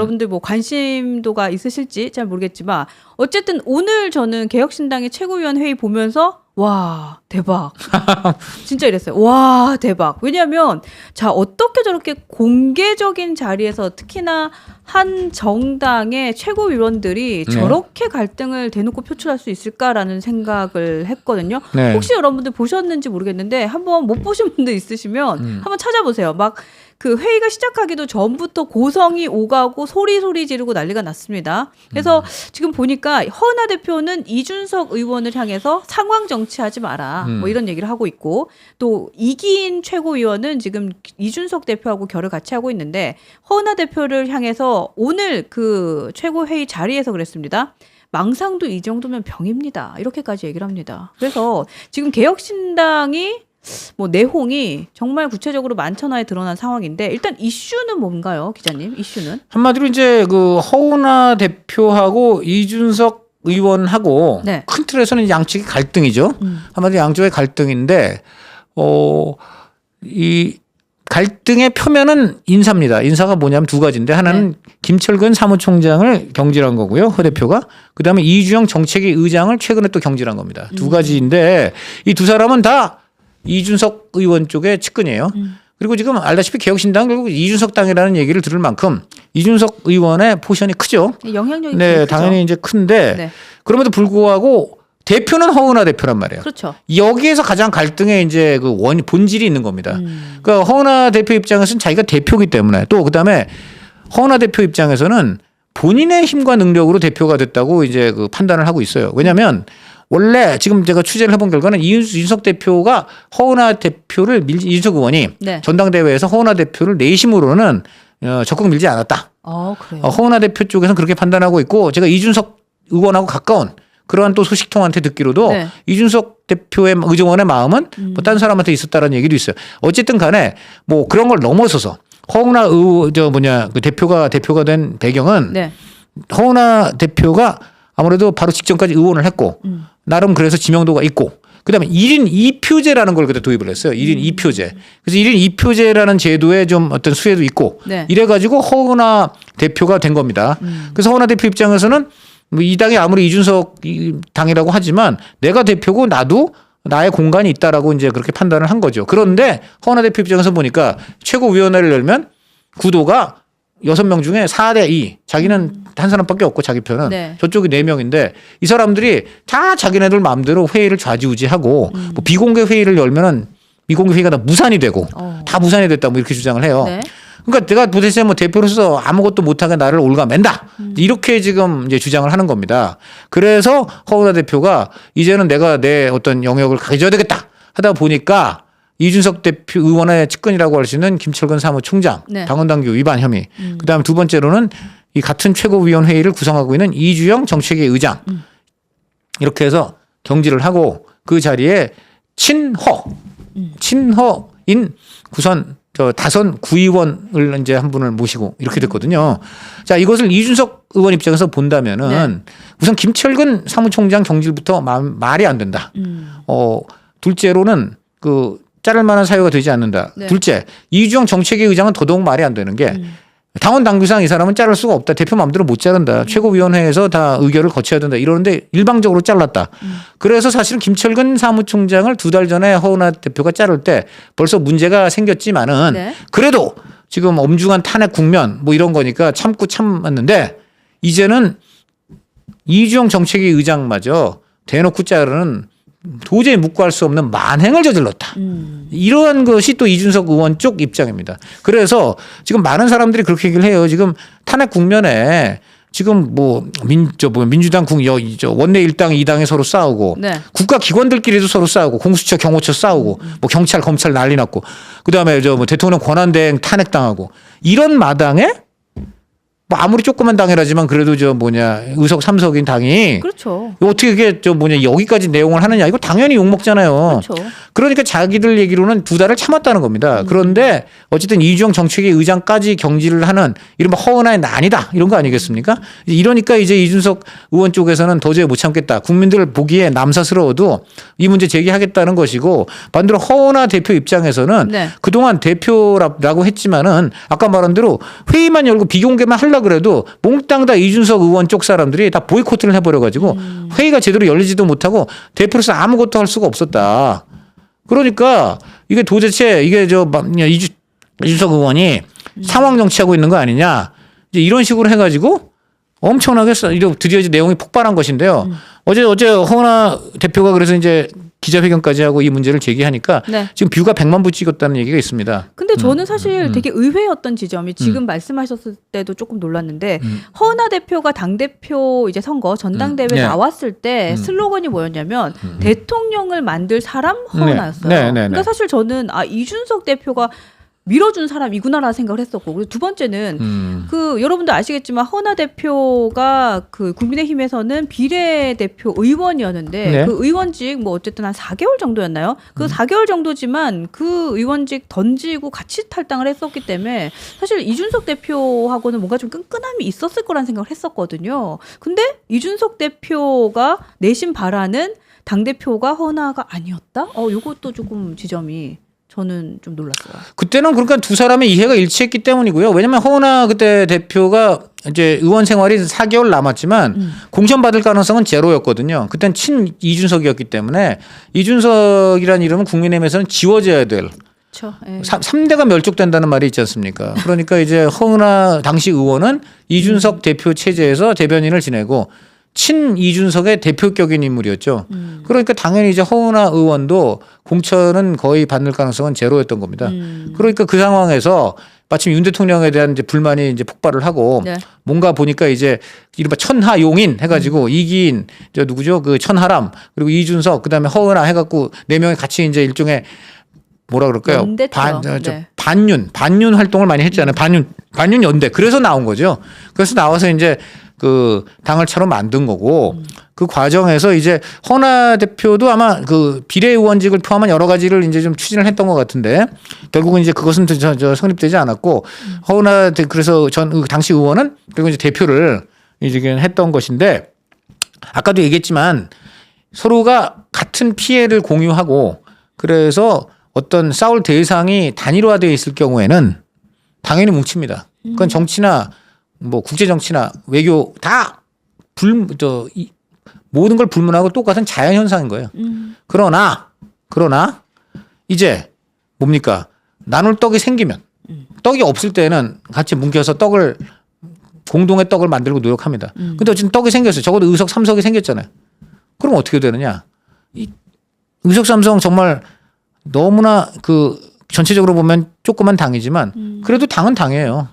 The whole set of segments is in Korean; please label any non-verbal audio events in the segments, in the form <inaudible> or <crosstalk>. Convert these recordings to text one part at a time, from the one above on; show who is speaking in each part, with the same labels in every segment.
Speaker 1: 여러분들 뭐 관심도가 있으실지 잘 모르겠지만 어쨌든 오늘 저는 개혁신당의 최고위원 회의 보면서 와 대박 <laughs> 진짜 이랬어요 와 대박 왜냐하면 자 어떻게 저렇게 공개적인 자리에서 특히나 한 정당의 최고위원들이
Speaker 2: 네.
Speaker 1: 저렇게 갈등을 대놓고 표출할 수 있을까라는 생각을 했거든요
Speaker 2: 네.
Speaker 1: 혹시 여러분들 보셨는지 모르겠는데 한번 못 보신 분들 있으시면
Speaker 2: 음.
Speaker 1: 한번 찾아보세요. 막 그 회의가 시작하기도 전부터 고성이 오가고 소리 소리 지르고 난리가 났습니다. 그래서 지금 보니까 허은하 대표는 이준석 의원을 향해서 상황 정치하지 마라.
Speaker 2: 음.
Speaker 1: 뭐 이런 얘기를 하고 있고 또 이기인 최고위원은 지금 이준석 대표하고 결을 같이 하고 있는데 허은하 대표를 향해서 오늘 그 최고회의 자리에서 그랬습니다. 망상도 이 정도면 병입니다. 이렇게까지 얘기를 합니다. 그래서 지금 개혁신당이 뭐 내홍이 정말 구체적으로 만천하에 드러난 상황인데 일단 이슈는 뭔가요, 기자님? 이슈는?
Speaker 2: 한마디로 이제 그 허은하 대표하고 이준석 의원하고
Speaker 1: 네.
Speaker 2: 큰 틀에서는 양측이 갈등이죠.
Speaker 1: 음.
Speaker 2: 한마디로 양쪽의 갈등인데 어이 갈등의 표면은 인사입니다. 인사가 뭐냐면 두 가지인데 하나는
Speaker 1: 네.
Speaker 2: 김철근 사무총장을 경질한 거고요. 허 대표가 그다음에 이주영 정책위 의장을 최근에 또 경질한 겁니다.
Speaker 1: 음.
Speaker 2: 두 가지인데 이 두 사람은 다 이준석 의원 쪽의 측근이에요.
Speaker 1: 음.
Speaker 2: 그리고 지금 알다시피 개혁신당 결국 이준석 당이라는 얘기를 들을 만큼 이준석 의원의 포션이 크죠.
Speaker 1: 영향력이
Speaker 2: 네,
Speaker 1: 크죠?
Speaker 2: 당연히 이제 큰데
Speaker 1: 네.
Speaker 2: 그럼에도 불구하고 대표는 허은하 대표란 말이에요.
Speaker 1: 그렇죠.
Speaker 2: 여기에서 가장 갈등의 이제 그 원, 본질이 있는 겁니다.
Speaker 1: 음.
Speaker 2: 그러니까 허은하 대표 입장에서는 자기가 대표기 때문에 또 그다음에 허은하 대표 입장에서는 본인의 힘과 능력으로 대표가 됐다고 이제 그 판단을 하고 있어요. 왜냐하면 원래 지금 제가 취재를 해본 결과는 이준석 대표가 허은하 대표를 밀 이준석 의원이
Speaker 1: 네.
Speaker 2: 전당대회에서 허은하 대표를 내심으로는 어, 적극 밀지 않았다.
Speaker 1: 어, 그래요.
Speaker 2: 어, 허은하 대표 쪽에서는 그렇게 판단하고 있고 제가 이준석 의원하고 가까운 그러한 또 소식통한테 듣기로도
Speaker 1: 네.
Speaker 2: 이준석 대표의 의정원의 마음은 뭐 다른 사람한테 있었다라는 얘기도 있어요. 어쨌든 간에 뭐 그런 걸 넘어서서 허은하 의, 저 뭐냐 그 대표가 대표가 된 배경은
Speaker 1: 네.
Speaker 2: 허은하 대표가 아무래도 바로 직전까지 의원을 했고
Speaker 1: 음.
Speaker 2: 나름 그래서 지명도가 있고 그다음에 1인 2표제라는 걸 그때 도입을 했어요. 1인
Speaker 1: 음.
Speaker 2: 2표제. 그래서 1인 2표제라는 제도에 좀 어떤 수혜도 있고
Speaker 1: 네.
Speaker 2: 이래 가지고 허은하 대표가 된 겁니다.
Speaker 1: 음.
Speaker 2: 그래서 허은하 대표 입장에서는 뭐이 당이 아무리 이준석 이 당이라고 하지만 내가 대표고 나도 나의 공간이 있다라고 이제 그렇게 판단을 한 거죠. 그런데 허은하 대표 입장에서 보니까 최고위원회를 열면 구도가 여섯 명 중에 4대 2. 자기는 한 사람밖에 없고 자기 편은
Speaker 1: 음. 네.
Speaker 2: 저쪽이 네 명인데 이 사람들이 다 자기네들 마음대로 회의를 좌지우지하고
Speaker 1: 음.
Speaker 2: 뭐 비공개 회의를 열면은 비공개 회의가 다 무산이 되고
Speaker 1: 어.
Speaker 2: 다 무산이 됐다 뭐 이렇게 주장을 해요.
Speaker 1: 네.
Speaker 2: 그러니까 내가 도대체 뭐 대표로서 아무것도 못하게 나를 올가맨다.
Speaker 1: 음.
Speaker 2: 이렇게 지금 이제 주장을 하는 겁니다. 그래서 허은하 대표가 이제는 내가 내 어떤 영역을 가져야 되겠다 하다 보니까 이준석 대표 의원의 측근이라고 할 수 있는 김철근 사무총장
Speaker 1: 네.
Speaker 2: 당원당규 위반 혐의.
Speaker 1: 음.
Speaker 2: 그다음 두 번째로는 이 같은 최고위원회의를 구성하고 있는 이주영 정책위 의장
Speaker 1: 음.
Speaker 2: 이렇게 해서 경질을 하고 그 자리에 친허
Speaker 1: 음.
Speaker 2: 친허인 구선 저 다선 구의원을 이제 한 분을 모시고 이렇게 됐거든요. 자 이것을 이준석 의원 입장에서 본다면은
Speaker 1: 네.
Speaker 2: 우선 김철근 사무총장 경질부터 마- 말이 안 된다.
Speaker 1: 음.
Speaker 2: 어 둘째로는 그 자를 만한 사유가 되지 않는다.
Speaker 1: 네.
Speaker 2: 둘째 이주영 정책위 의장은 더더욱 말이 안 되는 게
Speaker 1: 음.
Speaker 2: 당원 당규상 이 사람은 자를 수가 없다. 대표 마음대로 못 자른다. 최고위원회에서 다 의결을 거쳐야 된다. 이러는데 일방적으로 잘랐다.
Speaker 1: 음.
Speaker 2: 그래서 사실은 김철근 사무총장을 두 달 전에 허은하 대표가 자를 때 벌써 문제가 생겼지만은
Speaker 1: 네.
Speaker 2: 그래도 지금 엄중한 탄핵 국면 뭐 이런 거니까 참고 참았는데 이제는 이주영 정책위 의장마저 대놓고 자르는 도저히 묵고할 수 없는 만행을 저질렀다.
Speaker 1: 음.
Speaker 2: 이러한 것이 또 이준석 의원 쪽 입장입니다. 그래서 지금 많은 사람들이 그렇게 얘기를 해요. 지금 탄핵 국면에 지금 뭐민저뭐 민주당 국여 저 원내 일당 이당에 서로 싸우고
Speaker 1: 네.
Speaker 2: 국가 기관들끼리도 서로 싸우고 공수처 경호처 싸우고 뭐 경찰 검찰 난리 났고 그다음에 저 뭐 대통령 권한 대행 탄핵 당하고 이런 마당에 뭐 아무리 조그만 당이라지만 그래도 저 뭐냐 의석 삼석인 당이
Speaker 1: 그렇죠.
Speaker 2: 어떻게 이게 저 뭐냐 여기까지 내용을 하느냐 이거 당연히 욕 먹잖아요.
Speaker 1: 그렇죠.
Speaker 2: 그러니까 자기들 얘기로는 두 달을 참았다는 겁니다. 그런데 어쨌든 이주영 정책위 의장까지 경질을 하는 이른바 허은하의 난이다 이런 거 아니겠습니까? 이러니까 이제 이준석 의원 쪽에서는 도저히 못 참겠다. 국민들 보기에 남사스러워도 이 문제 제기하겠다는 것이고 반대로 허은하 대표 입장에서는
Speaker 1: 네.
Speaker 2: 그동안 대표라고 했지만은 아까 말한 대로 회의만 열고 비공개만 하려고 하려 그래도 몽땅 다 이준석 의원 쪽 사람들이 다 보이콧을 해버려가지고
Speaker 1: 음.
Speaker 2: 회의가 제대로 열리지도 못하고 대표로서 아무것도 할 수가 없었다. 그러니까 이게 도대체 이게 저 이주, 이준석 의원이
Speaker 1: 음.
Speaker 2: 상황 정치하고 있는 거 아니냐 이제 이런 식으로 해가지고 엄청나게 드디어 이제 내용이 폭발한 것인데요.
Speaker 1: 음.
Speaker 2: 어제 어제 허은하 대표가 그래서 이제 기자회견까지 하고 이 문제를 제기하니까
Speaker 1: 네.
Speaker 2: 지금 뷰가 100만 부 찍었다는 얘기가 있습니다.
Speaker 1: 근데 저는
Speaker 2: 음,
Speaker 1: 사실 되게 의외였던 지점이 지금 말씀하셨을 때도 조금 놀랐는데
Speaker 2: 음.
Speaker 1: 허은하 대표가 당 대표 이제 선거 전당대회
Speaker 2: 음. 네.
Speaker 1: 나왔을 때
Speaker 2: 음.
Speaker 1: 슬로건이 뭐였냐면 대통령을 만들 사람 허은하였어요.
Speaker 2: 네, 네, 네, 네.
Speaker 1: 그러니까 사실 저는 아 이준석 대표가 밀어준 사람이구나라는 생각을 했었고 그리고 두 번째는
Speaker 2: 음.
Speaker 1: 그 여러분들 아시겠지만 허나 대표가 그 국민의힘에서는 비례대표 의원이었는데
Speaker 2: 네.
Speaker 1: 그 의원직 뭐 어쨌든 한 4개월 정도였나요? 그
Speaker 2: 음.
Speaker 1: 4개월 정도지만 그 의원직 던지고 같이 탈당을 했었기 때문에 사실 이준석 대표하고는 뭔가 좀 끈끈함이 있었을 거란 생각을 했었거든요. 근데 이준석 대표가 내심 바라는 당 대표가 허나가 아니었다? 어, 요것도 조금 지점이 저는 좀 놀랐어요.
Speaker 2: 그때는 그러니까 두 사람의 이해가 일치했기 때문이고요. 왜냐면 허은하 그때 대표가 이제 의원 생활이 4개월 남았지만
Speaker 1: 음.
Speaker 2: 공천 받을 가능성은 제로였거든요. 그땐 친 이준석이었기 때문에 이준석이라는 이름은 국민의힘에서는 지워져야 될
Speaker 1: 그렇죠. 예.
Speaker 2: 3대가 멸족된다는 말이 있지 않습니까? 그러니까 이제 허은하 당시 의원은 이준석
Speaker 1: 음.
Speaker 2: 대표 체제에서 대변인을 지내고 친 이준석의 대표격인 인물이었죠.
Speaker 1: 음.
Speaker 2: 그러니까 당연히 이제 허은하 의원도 공천은 거의 받을 가능성은 제로였던 겁니다.
Speaker 1: 음.
Speaker 2: 그러니까 그 상황에서 마침 윤 대통령에 대한 이제 불만이 이제 폭발을 하고
Speaker 1: 네.
Speaker 2: 뭔가 보니까 이제 이른바 천하용인 해가지고
Speaker 1: 음.
Speaker 2: 이기인 저 누구죠 그 천하람 그리고 이준석 그다음에 허은하 해갖고 네 명이 같이 이제 일종의 뭐라 그럴까요 반, 저, 저
Speaker 1: 네.
Speaker 2: 반윤 반윤 활동을 많이 했잖아요 반윤 반윤 연대 그래서 나온 거죠 그래서 나와서 이제 그 당을 차로 만든 거고
Speaker 1: 음.
Speaker 2: 그 과정에서 이제 허나 대표도 아마 그 비례의원직을 포함한 여러 가지를 이제 좀 추진을 했던 것 같은데 결국은 이제 그것은 저, 저 성립되지 않았고
Speaker 1: 음.
Speaker 2: 허나 대- 그래서 전그 당시 의원은 그리고 이제 대표를 이제 했던 것인데 아까도 얘기했지만 서로가 같은 피해를 공유하고 그래서 어떤 싸울 대상이 단일화되어 있을 경우에는 당연히 뭉칩니다. 그건 정치나 뭐 국제 정치나 외교 다 불 저 모든 걸 불문하고 똑같은 자연 현상인 거예요.
Speaker 1: 음.
Speaker 2: 그러나 그러나 이제 뭡니까 나눌 떡이 생기면 떡이 없을 때는 같이 뭉쳐서 떡을 공동의 떡을 만들고 노력합니다. 근데 어쨌든 떡이 생겼어요. 적어도 의석 삼석이 생겼잖아요. 그럼 어떻게 되느냐? 이 의석 삼성 정말 너무나 그 전체적으로 보면 조그만 당이지만 그래도 당은 당이에요.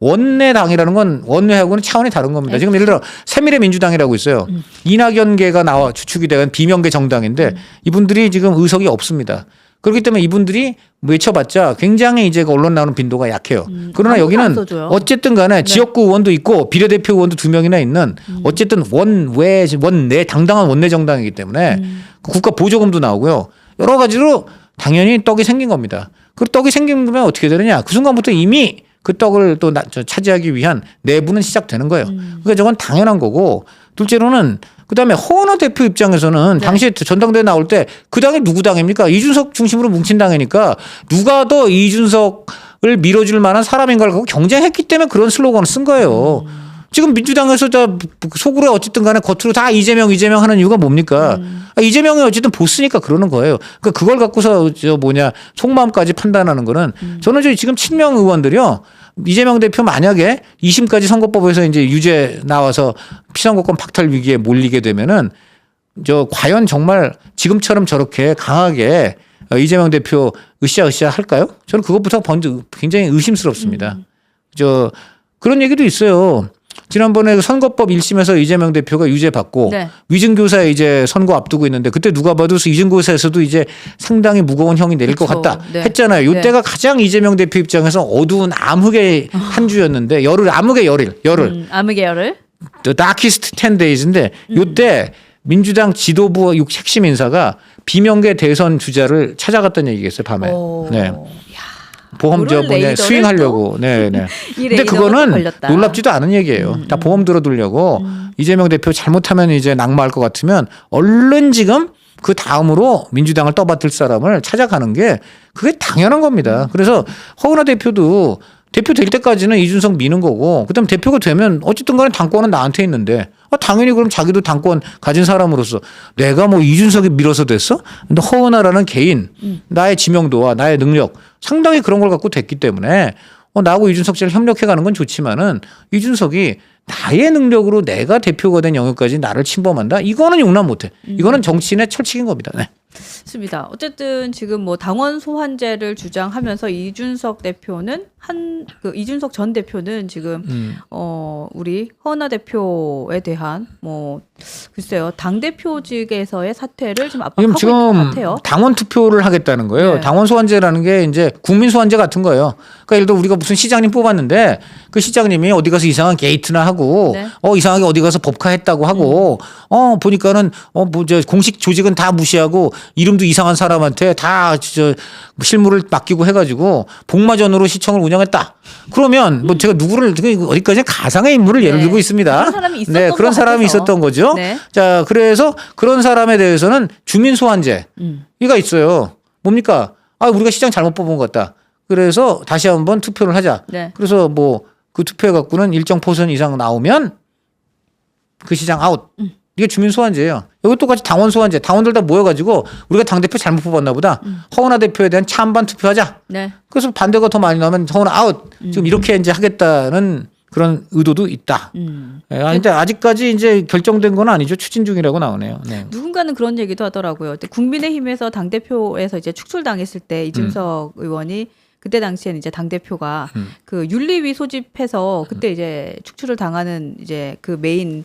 Speaker 2: 원내 당이라는 건 원내하고는 차원이 다른 겁니다. 지금 예를 들어 새미래 민주당이라고 있어요. 이낙연계가 나와 주축이 된 비명계 정당인데 이분들이 지금 의석이 없습니다. 그렇기 때문에 이분들이 외쳐봤자 굉장히 이제 그 언론 나오는 빈도가 약해요. 그러나
Speaker 1: 아무도 안
Speaker 2: 여기는. 어쨌든 간에 지역구 의원도 있고 비례대표 의원도 두 명이나 있는 어쨌든 원외 원내 당당한 원내 정당이기 때문에 그 국가 보조금도 나오고요. 여러 가지로 당연히 떡이 생긴 겁니다. 그 떡이 생기면 어떻게 되느냐? 그 순간부터 이미 그 떡을 또 나- 저 차지하기 위한 내부는 시작되는 거예요. 그러니까 저건 당연한 거고 둘째로는 그다음에 허은하 대표 입장에서는
Speaker 1: 네.
Speaker 2: 당시에 전당대회 나올 때 그 당이 누구 당입니까? 이준석 중심으로 뭉친 당이니까 누가 더 이준석을 밀어줄 만한 사람인가를 갖고 경쟁했기 때문에 그런 슬로건을 쓴 거예요. 지금 민주당에서 다 속으로 어쨌든 간에 겉으로 다 이재명 이재명 하는 이유가 뭡니까? 아, 이재명이 어쨌든 보스니까 그러는 거예요. 그러니까 그걸 갖고서 저 뭐냐 속마음까지 판단하는 거는 저는 저 지금 친명 의원들이요. 이재명 대표 만약에 2심까지 선거법에서 이제 유죄 나와서 피선거권 박탈 위기에 몰리게 되면은 저 과연 정말 지금처럼 저렇게 강하게 어, 이재명 대표 으쌰으쌰 할까요? 저는 그것부터 먼저 굉장히 의심스럽습니다. 저 그런 얘기도 있어요. 지난번에 그 선거법 1심에서 이재명 대표가 유죄 받고
Speaker 1: 네.
Speaker 2: 위증교사 이제 선거 앞두고 있는데 그때 누가 봐도 위증교사에서도 이제 상당히 무거운 형이 내릴 것
Speaker 1: 그쵸.
Speaker 2: 같다
Speaker 1: 네.
Speaker 2: 했잖아요.
Speaker 1: 네.
Speaker 2: 이때가 가장 이재명 대표 입장에서 어두운 암흑의 한 주였는데 열흘 암흑의 열일 열흘
Speaker 1: 음, 아무 계열을
Speaker 2: The Darkest 10 Days인데 요때 민주당 지도부 육 핵심 인사가 비명계 대선 주자를 찾아갔다는 얘기가 있어요 밤에.
Speaker 1: 오.
Speaker 2: 네. 보험 저
Speaker 1: 그런
Speaker 2: 뭐냐
Speaker 1: 레이더를
Speaker 2: 스윙하려고. 네, 네. <laughs>
Speaker 1: 이
Speaker 2: 근데 그거는
Speaker 1: 또 걸렸다.
Speaker 2: 놀랍지도 않은 얘기예요. 다 보험 들어두려고 이재명 대표 잘못하면 이제 낙마할 것 같으면 얼른 지금 그 다음으로 민주당을 떠받들 사람을 찾아가는 게 그게 당연한 겁니다. 그래서 허은하 대표도 대표 될 때까지는 이준석 미는 거고 그다음 대표가 되면 어쨌든 간에 당권은 나한테 있는데 아, 당연히 그럼 자기도 당권 가진 사람으로서 내가 뭐 이준석이 밀어서 됐어? 근데 허은하라는 개인 나의 지명도와 나의 능력 상당히 그런 걸 갖고 됐기 때문에 어, 나하고 이준석 씨를 협력해 가는 건 좋지만은 이준석이 나의 능력으로 내가 대표가 된 영역까지 나를 침범한다? 이거는 용납 못해. 이거는 정치인의 철칙인 겁니다. 네.
Speaker 1: 맞습니다. 어쨌든 지금 뭐 당원 소환제를 주장하면서 이준석 대표는 한 그 이준석 전 대표는 지금
Speaker 2: 음.
Speaker 1: 어 우리 허나 대표에 대한 뭐 글쎄요 당 대표직에서의 사퇴를 좀 압박하고
Speaker 2: 지금
Speaker 1: 있는 것 같아요.
Speaker 2: 당원 투표를 하겠다는 거예요.
Speaker 1: 네.
Speaker 2: 당원 소환제라는 게 이제 국민 소환제 같은 거예요. 그러니까 예를 들어 우리가 무슨 시장님 뽑았는데 그 시장님이 어디 가서 이상한 게이트나 하고
Speaker 1: 네.
Speaker 2: 어 이상하게 어디 가서 법카했다고 하고 어 보니까는 어뭐저 공식 조직은 다 무시하고 이름도 이상한 사람한테 다저 실무를 맡기고 해가지고 복마전으로 시청을 운영했다. 그러면 뭐 제가 누구를 어디까지 가상의 인물을 예를
Speaker 1: 네.
Speaker 2: 들고 있습니다.
Speaker 1: 그런 사람이 있었던
Speaker 2: 네, 그런
Speaker 1: 것
Speaker 2: 사람이
Speaker 1: 같아서.
Speaker 2: 있었던 거죠.
Speaker 1: 네.
Speaker 2: 자, 그래서 그런 사람에 대해서는 주민 소환제
Speaker 1: 음.
Speaker 2: 이가 있어요. 뭡니까? 아, 우리가 시장 잘못 뽑은 것 같다. 그래서 다시 한번 투표를 하자.
Speaker 1: 네.
Speaker 2: 그래서 뭐 그 투표해 갖고는 일정 포선 이상 나오면 그 시장 아웃.
Speaker 1: 음.
Speaker 2: 이게 주민 소환제예요. 이거 똑같이 당원 소환제. 당원들 다 모여가지고 우리가 당 대표 잘못 뽑았나 보다.
Speaker 1: 음.
Speaker 2: 허은하 대표에 대한 찬반 투표하자.
Speaker 1: 네.
Speaker 2: 그래서 반대가 더 많이 나오면 허은하 아웃. 지금 이렇게 이제 하겠다는 그런 의도도 있다.
Speaker 1: 음.
Speaker 2: 예, 근데 아직까지 이제 결정된 건 아니죠. 추진 중이라고 나오네요. 네.
Speaker 1: 누군가는 그런 얘기도 하더라고요. 국민의힘에서 당 대표에서 이제 축출당했을 때 이준석 의원이 그때 당시에는 이제 당 대표가
Speaker 2: 음.
Speaker 1: 그 윤리위 소집해서 그때 이제 축출을 당하는 이제 그 메인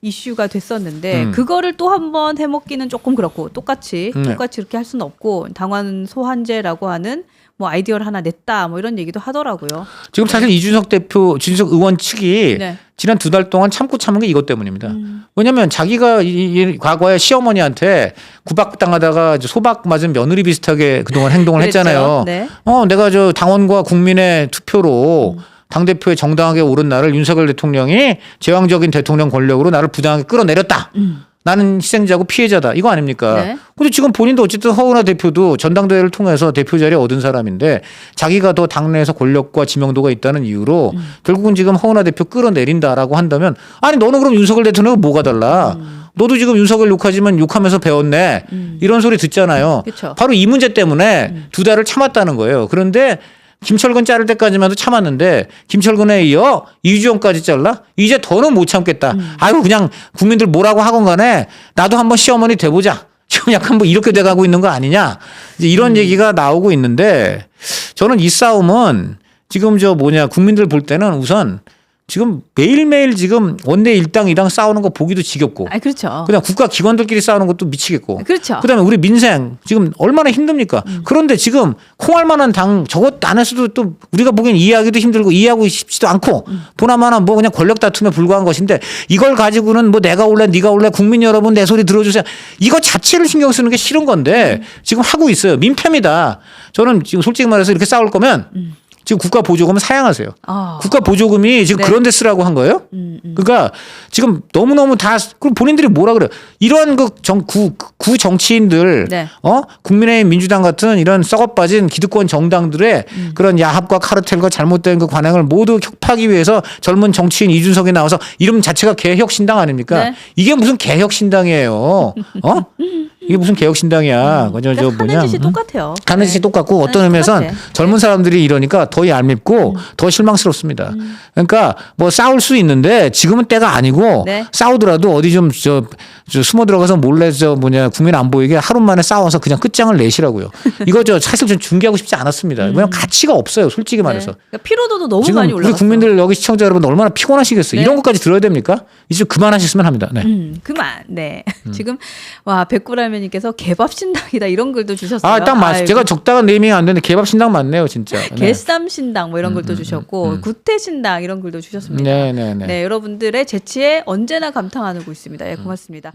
Speaker 1: 이슈가 됐었는데
Speaker 2: 음.
Speaker 1: 그거를 또 한 번 해먹기는 조금 그렇고 똑같이
Speaker 2: 네.
Speaker 1: 똑같이 이렇게 할 수는 없고 당원 소환제라고 하는 뭐 아이디어를 하나 냈다 뭐 이런 얘기도 하더라고요.
Speaker 2: 지금 사실 이준석 대표, 이준석 의원 측이
Speaker 1: 네.
Speaker 2: 지난 두 달 동안 참고 참은 게 이것 때문입니다.
Speaker 1: 음.
Speaker 2: 왜냐하면 자기가 이, 이 과거에 시어머니한테 구박당하다가 소박 맞은 며느리 비슷하게 그동안 행동을. 했잖아요.
Speaker 1: 네.
Speaker 2: 어, 내가 저 당원과 국민의 투표로 당 대표에 정당하게 오른 나를 윤석열 대통령이 제왕적인 대통령 권력으로 나를 부당하게 끌어내렸다.
Speaker 1: 음.
Speaker 2: 나는 희생자고 피해자다. 이거 아닙니까?
Speaker 1: 네.
Speaker 2: 근데 지금 본인도 어쨌든 허은하 대표도 전당대회를 통해서 대표 자리 얻은 사람인데 자기가 더 당내에서 권력과 지명도가 있다는 이유로
Speaker 1: 음.
Speaker 2: 결국은 지금 허은하 대표 끌어내린다라고 한다면 아니 너는 그럼 윤석열 대통령은 뭐가 달라? 너도 지금 윤석열 욕하지만 욕하면서 배웠네.
Speaker 1: 음.
Speaker 2: 이런 소리 듣잖아요.
Speaker 1: 그렇죠.
Speaker 2: 바로 이 문제 때문에 두 달을 참았다는 거예요. 그런데 김철근 자를 때까지만 해도 참았는데 김철근에 이어 이주영까지 잘라? 이제 더는 못 참겠다. 아유 그냥 국민들 뭐라고 하건 간에 나도 한번 시어머니 돼보자. <laughs> 지금 약간 뭐 이렇게 돼가고 있는 거 아니냐. 이제 이런 얘기가 나오고 있는데 저는 이 싸움은 지금 저 뭐냐 국민들 볼 때는 우선 지금 매일매일 지금 원내 일당 이당 싸우는 거 보기도 지겹고
Speaker 1: 아 그렇죠.
Speaker 2: 그냥 국가 기관들끼리 싸우는 것도 미치겠고
Speaker 1: 그렇죠.
Speaker 2: 그다음에 우리 민생 지금 얼마나 힘듭니까? 그런데 지금 콩알만한 당 저것 안에서도 또 우리가 보기엔 이해하기도 힘들고 이해하고 싶지도 않고 보나마나 뭐 그냥 권력 다툼에 불과한 것인데 이걸 가지고는 뭐 내가 올래 네가 올래 국민 여러분 내 소리 들어주세요. 이거 자체를 신경 쓰는 게 싫은 건데 지금 하고 있어요. 민폐입니다. 저는 지금 솔직히 말해서 이렇게 싸울 거면 지금 국가 보조금 사양하세요.
Speaker 1: 아.
Speaker 2: 국가 보조금이 지금
Speaker 1: 네.
Speaker 2: 그런 데 쓰라고 한 거예요?
Speaker 1: 음, 음.
Speaker 2: 그러니까 지금 너무너무 다 그럼 본인들이 뭐라 그래요? 이런 그정구 구 정치인들
Speaker 1: 네.
Speaker 2: 어? 국민의힘 민주당 같은 이런 썩어 빠진 기득권 정당들의
Speaker 1: 음.
Speaker 2: 그런 야합과 카르텔과 잘못된 그 관행을 모두 격파하기 위해서 젊은 정치인 이준석이 나와서 이름 자체가 개혁신당 아닙니까?
Speaker 1: 네.
Speaker 2: 이게 무슨 개혁신당이에요? 어? <laughs> 이게 무슨 개혁신당이야? 그저 저
Speaker 1: 그러니까
Speaker 2: 뭐냐?
Speaker 1: 하는 짓이
Speaker 2: 음?
Speaker 1: 똑같아요.
Speaker 2: 하는
Speaker 1: 네.
Speaker 2: 짓이 똑같고 어떤
Speaker 1: 하는
Speaker 2: 의미에선
Speaker 1: 짓 똑같아.
Speaker 2: 젊은 사람들이 이러니까 더 얄밉고 더 실망스럽습니다. 그러니까 뭐 싸울 수 있는데 지금은 때가 아니고
Speaker 1: 네.
Speaker 2: 싸우더라도 어디 좀저 숨어 들어가서 몰래 저 뭐냐 국민 안 보이게 하루 만에 싸워서 그냥 끝장을 내시라고요. 이거 저 사실 좀 중계하고 싶지 않았습니다. 왜냐면 가치가 없어요. 솔직히 말해서.
Speaker 1: 네. 그러니까 피로도도 너무
Speaker 2: 지금
Speaker 1: 많이
Speaker 2: 우리
Speaker 1: 올라갔어요.
Speaker 2: 국민들 여기 시청자 여러분 얼마나 피곤하시겠어요.
Speaker 1: 네.
Speaker 2: 이런 것까지 들어야 됩니까? 이제 그만하셨으면 합니다. 네.
Speaker 1: 음, 그만. 네. <laughs> 지금 와 백구라면 님께서 개밥 신당이다 이런 글도 주셨어요.
Speaker 2: 아, 딱 맞.
Speaker 1: 아이고.
Speaker 2: 제가 적당한 네이밍 안 되는데 개밥 신당 맞네요, 진짜. 네.
Speaker 1: 개쌈 신당 뭐 이런 글도 주셨고 구태 신당 이런 글도 주셨습니다.
Speaker 2: 네, 네, 네.
Speaker 1: 네, 여러분들의 재치에 언제나 감탄하고 있습니다. 예, 고맙습니다.